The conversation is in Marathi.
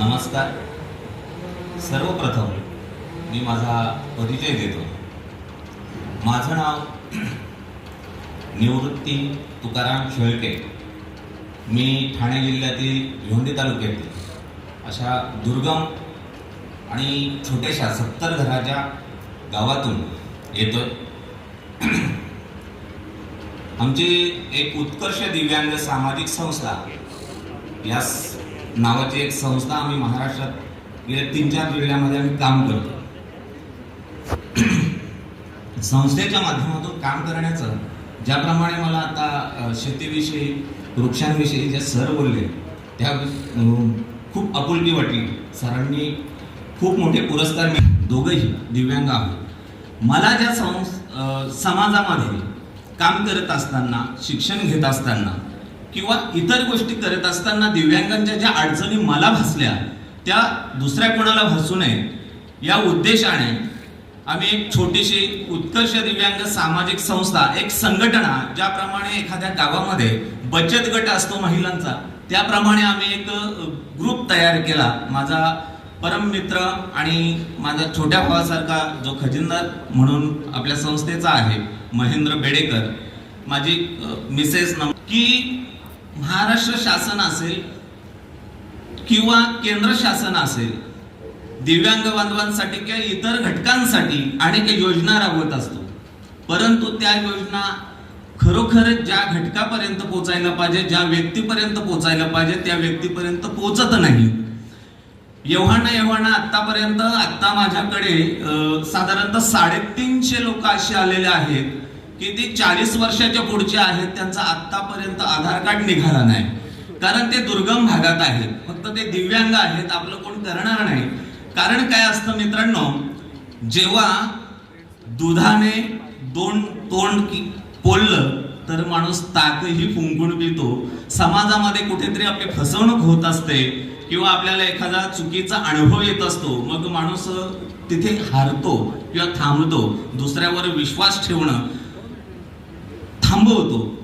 नमस्कार. सर्वप्रथम मी माझा परिचय देतो. माझं नाव निवृत्ती तुकाराम शेळके. मी ठाणे जिल्ह्यातील भिवंडी तालुक्यातील अशा दुर्गम आणि छोट्याशा सत्तर घराच्या गावातून येतो आमची एक उत्कर्ष दिव्यांग सामाजिक संस्था या स- नावाची एक संस्था आम्ही महाराष्ट्रात गेल्या तीन चार जिल्ह्यामध्ये आम्ही काम करतो. संस्थेच्या माध्यमातून काम करण्याचं ज्याप्रमाणे मला आता शेतीविषयी वृक्षांविषयी जे सर बोलले त्या खूप आपुलकी वाटली. सरांनी खूप मोठे पुरस्कार मिळ दोघंही दिव्यांग आहोत. मला ज्या संस समाजामध्ये काम करत असताना शिक्षण घेत असताना किंवा इतर गोष्टी करत असताना दिव्यांगांच्या ज्या अडचणी मला भासल्या त्या दुसऱ्या कोणाला भासू नये या उद्देशाने आम्ही एक छोटीशी उत्कर्ष दिव्यांग सामाजिक संस्था एक संघटना ज्याप्रमाणे एखाद्या गावामध्ये बचत गट असतो महिलांचा त्याप्रमाणे आम्ही एक ग्रुप तयार केला. माझा परम मित्र आणि माझा छोट्या भावासारखा जो खजिनदार म्हणून आपल्या संस्थेचा आहे महेंद्र बेडेकर माझी मिसेस नम की महाराष्ट्र शासन असेल किंवा केंद्र शासन असेल दिव्यांग बांधवांसाठी किंवा इतर घटकांसाठी अनेक योजना राबवत असतो. परंतु त्या योजना खरोखरच ज्या घटकापर्यंत पोचायला पाहिजे ज्या व्यक्तीपर्यंत पोचायला पाहिजे त्या व्यक्तीपर्यंत पोचत नाही. एव्हाना एव्हाना आत्तापर्यंत आता माझ्याकडे साधारणतः साडेतीनशे लोक असे आलेले आहेत. की ते चाळीस वर्षाच्या पुढची आहेत त्यांचा आतापर्यंत आधार कार्ड निघाला नाही. कारण ते दुर्गम भागात आहेत. फक्त ते दिव्यांग आहेत आपलं कोण करणार नाही. कारण काय असतं मित्रांनो जेव्हा दुधाने दोन तोंड की पोललं तर माणूस ताकही फुंकून पितो. समाजामध्ये कुठेतरी आपली फसवणूक होत असते किंवा आपल्याला एखादा चुकीचा अनुभव येत असतो मग माणूस तिथे हारतो किंवा थांबतो. दुसऱ्यावर विश्वास ठेवणं थांबवतो.